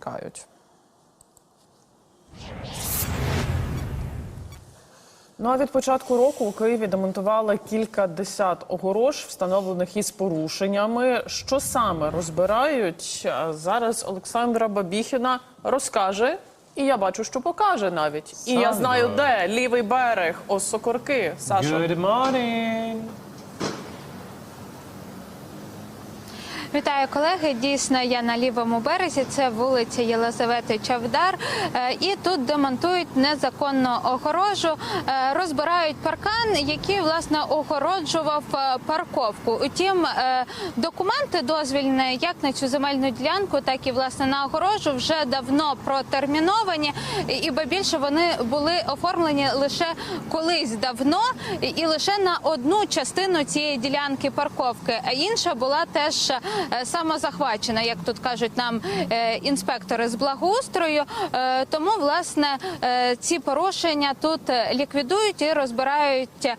Кають. Ну а від початку року у Києві демонтували кілька десят огорож, встановлених із порушеннями. Що саме розбирають зараз? Олександра Бабіхіна розкаже, і я бачу, що покаже навіть. І я знаю, де лівий берег, Осокорки. Саша. Good morning! Вітаю колеги. Дійсно, я на лівому березі. Це вулиця Єлизавети Чавдар. Е, І тут демонтують незаконну огорожу, е, розбирають паркан, який власне огороджував е, парковку. Утім, документи дозвільні як на цю земельну ділянку, так і власне на огорожу вже давно протерміновані, І- більше вони були оформлені лише колись давно і- лише на одну частину цієї ділянки парковки, а інша була теж самозахвачена, як тут кажуть нам е, інспектори з благоустрою. Е, Тому власне е, ці порушення тут е, ліквідують і розбирають е,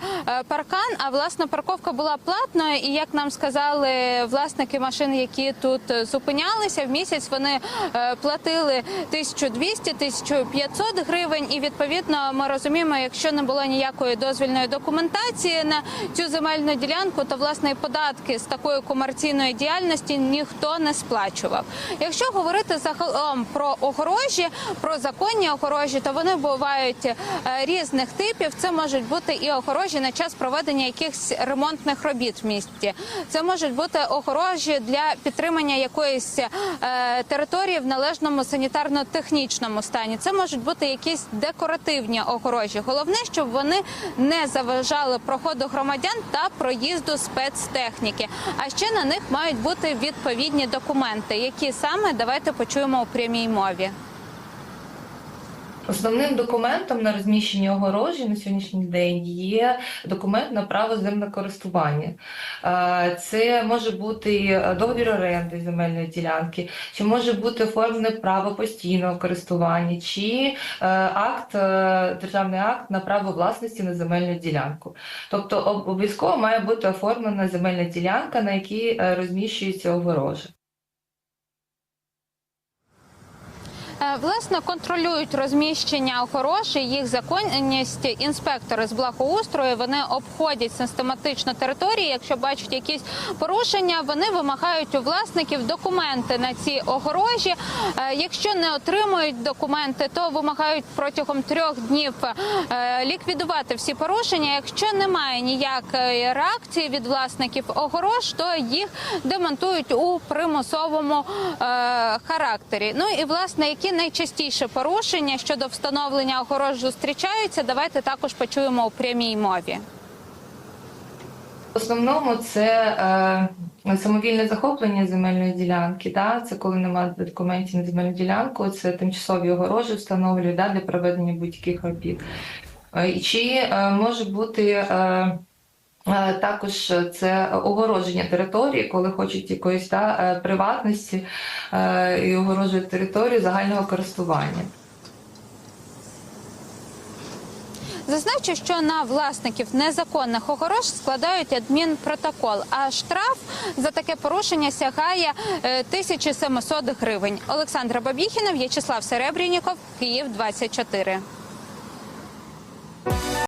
паркан. А власне парковка була платною, і як нам сказали власники машин, які тут е, зупинялися, в місяць вони е, платили 1200-1500 гривень. І відповідно ми розуміємо, якщо не було ніякої дозвільної документації на цю земельну ділянку, то власне податки з такої комерційної діяльності ніхто не сплачував. Якщо говорити загалом про огорожі, про законні огорожі, то вони бувають е, різних типів. Це можуть бути і огорожі на час проведення якихось ремонтних робіт в місті. Це можуть бути огорожі для підтримання якоїсь е, території в належному санітарно-технічному стані. Це можуть бути якісь декоративні огорожі. Головне, щоб вони не заважали проходу громадян та проїзду спецтехніки. А ще на них мають бути відповідні документи, які саме давайте почуємо у прямій мові. Основним документом на розміщення огорожі на сьогоднішній день є документ на право землекористування. Е, Це може бути договір оренди земельної ділянки, чи може бути оформлене право постійного користування, чи е, акт, е, державний акт на право власності на земельну ділянку. Тобто обов'язково має бути оформлена земельна ділянка, на якій е, розміщується огорожа. Е, Власне, контролюють розміщення огорожі, їх законність. Інспектори з благоустрою вони обходять систематично території. Якщо бачать якісь порушення, вони вимагають у власників документи на ці огорожі. Е, Якщо не отримують документи, то вимагають протягом трьох днів е, ліквідувати всі порушення. Якщо немає ніякої реакції від власників огорож, то їх демонтують у примусовому характері. Ну і власне, які найчастіше порушення щодо встановлення огорож зустрічаються, давайте також почуємо у прямій мові. В основному це е, самовільне захоплення земельної ділянки. Да? Це коли немає документів на земельну ділянку, це тимчасові огорожі встановлюють да, для проведення будь-яких робіт. Е, Чи е, може бути е, також це огородження території, коли хочуть якоїсь да, е, приватності е, і огорожують територію загального користування. Зазначу, що на власників незаконних огорож складають адмінпротокол, а штраф за таке порушення сягає е, 1700 гривень. Олександра Бабіхіна, В'ячеслав Серебряніков, Київ 24.